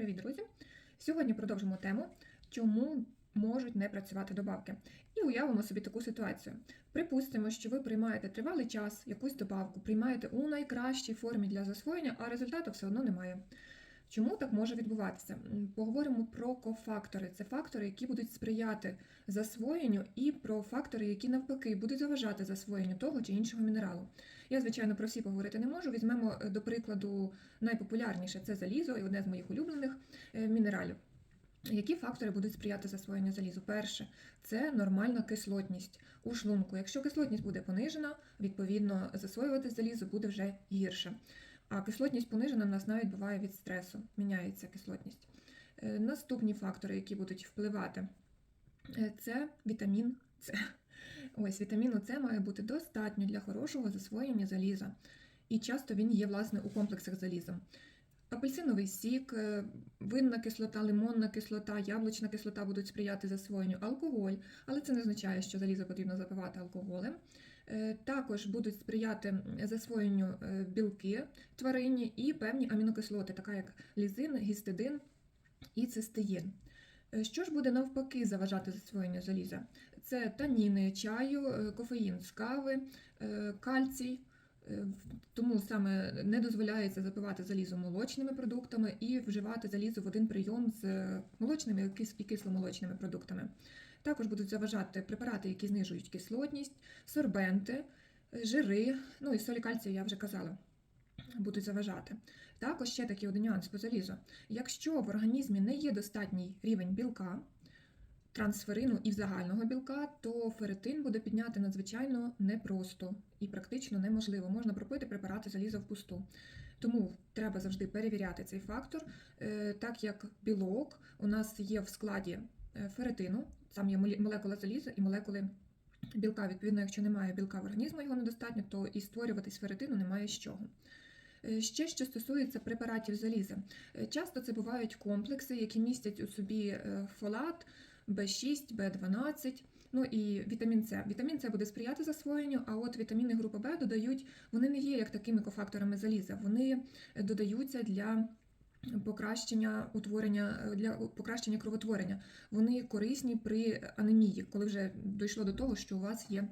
Привіт, друзі! Сьогодні продовжимо тему, чому можуть не працювати добавки. І уявимо собі таку ситуацію. Припустимо, що ви приймаєте тривалий час якусь добавку, приймаєте у найкращій формі для засвоєння, а результату все одно немає. Чому так може відбуватися? Поговоримо про кофактори. Це фактори, які будуть сприяти засвоєнню, і про фактори, які навпаки будуть заважати засвоєнню того чи іншого мінералу. Я, звичайно, про всі поговорити не можу. Візьмемо е, до прикладу найпопулярніше це залізо і одне з моїх улюблених е, мінералів. Які фактори будуть сприяти засвоєнню залізу? Перше, це нормальна кислотність у шлунку. Якщо кислотність буде понижена, відповідно засвоювати залізо буде вже гірше. А кислотність понижена в нас навіть буває від стресу, міняється кислотність. Е, Наступні фактори, які будуть впливати, е, це вітамін С. Ось вітаміну С має бути достатньо для хорошого засвоєння заліза. І часто він є власне у комплексах залізом. Апельсиновий сік, е, винна кислота, лимонна кислота, яблучна кислота будуть сприяти засвоєнню алкоголь, але це не означає, що залізо потрібно запивати алкоголем. Е, Також будуть сприяти засвоєнню е, білки тваринні і певні амінокислоти, така як лізин, гістидин і цистеїн. Що ж буде навпаки заважати засвоєнню заліза? Це таніни чаю, кофеїн з кави, кальцій. Е, Тому саме не дозволяється запивати залізо молочними продуктами і вживати залізо в один прийом з е, молочними і кисломолочними продуктами. Також будуть заважати препарати, які знижують кислотність, сорбенти, е, жири, ну і солі кальцію я вже казала. Будуть заважати. Також ще такий один нюанс по залізу. Якщо в організмі не є достатній рівень білка, трансферину і загального білка, то ферритин буде підняти надзвичайно непросто і практично неможливо. Можна пропити препарати заліза впусту. Тому треба завжди перевіряти цей фактор, е, так як білок у нас є в складі е, ферритину, там є молекула заліза і молекули білка. Відповідно, якщо немає білка в організму, його недостатньо, то і створювати з ферритину немає з чого. Е, Ще що стосується препаратів заліза. Часто це бувають комплекси, які містять у собі фолат, В6, В12, ну і вітамін С. Вітамін С буде сприяти засвоєнню, а от вітаміни групи Б додають, вони не є як такими кофакторами заліза, вони додаються для покращення утворення для покращення кровотворення. Вони корисні при анемії, коли вже дійшло до того, що у вас є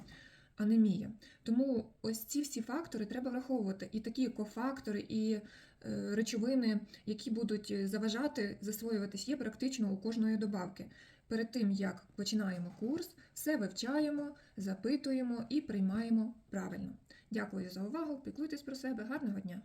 анемія. Тому ось ці всі фактори треба враховувати. І такі кофактори, і е, речовини, які будуть заважати засвоюватись, є практично у кожної добавки. Перед тим як починаємо курс, все вивчаємо, запитуємо і приймаємо правильно. Дякую за увагу. Піклуйтесь про себе. Гарного дня!